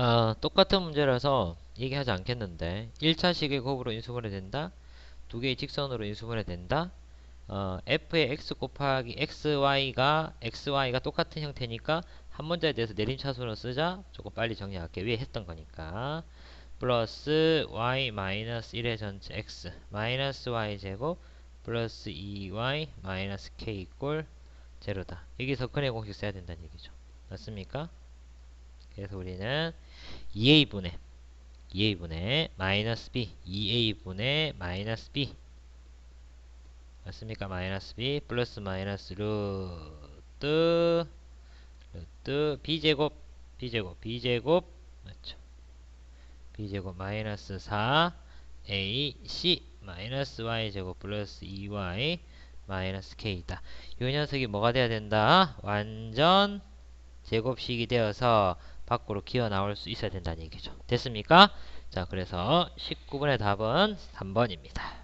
아, 똑같은 문제라서 얘기하지 않겠는데 1차식의 곱으로 인수분해 된다. 두 개의 직선으로 인수분해 된다. 어, f의 x 곱하기 xy가 xy가 똑같은 형태니까 한 문제에 대해서 내림차순을 쓰자. 조금 빨리 정리할게. 위에 했던 거니까. 플러스 y 마이너스 1의 전체 x 마이너스 y 제곱 플러스 2y 마이너스 k 꼴 제로다. 여기서 근의 공식 써야 된다는 얘기죠. 맞습니까? 그래서 우리는 2a분의 2a분의 마이너스 b 2a분의 마이너스 b 맞습니까? 마이너스 b 플러스 마이너스 루트 루트 b제곱 b제곱 b제곱 맞죠? b제곱 마이너스 4 ac 마이너스 y제곱 플러스 2y 마이너스 k다. 이 녀석이 뭐가 돼야 된다? 완전 제곱식이 되어서 밖으로 기어 나올 수 있어야 된다는 얘기죠. 됐습니까? 자, 그래서 19번의 답은 3번입니다.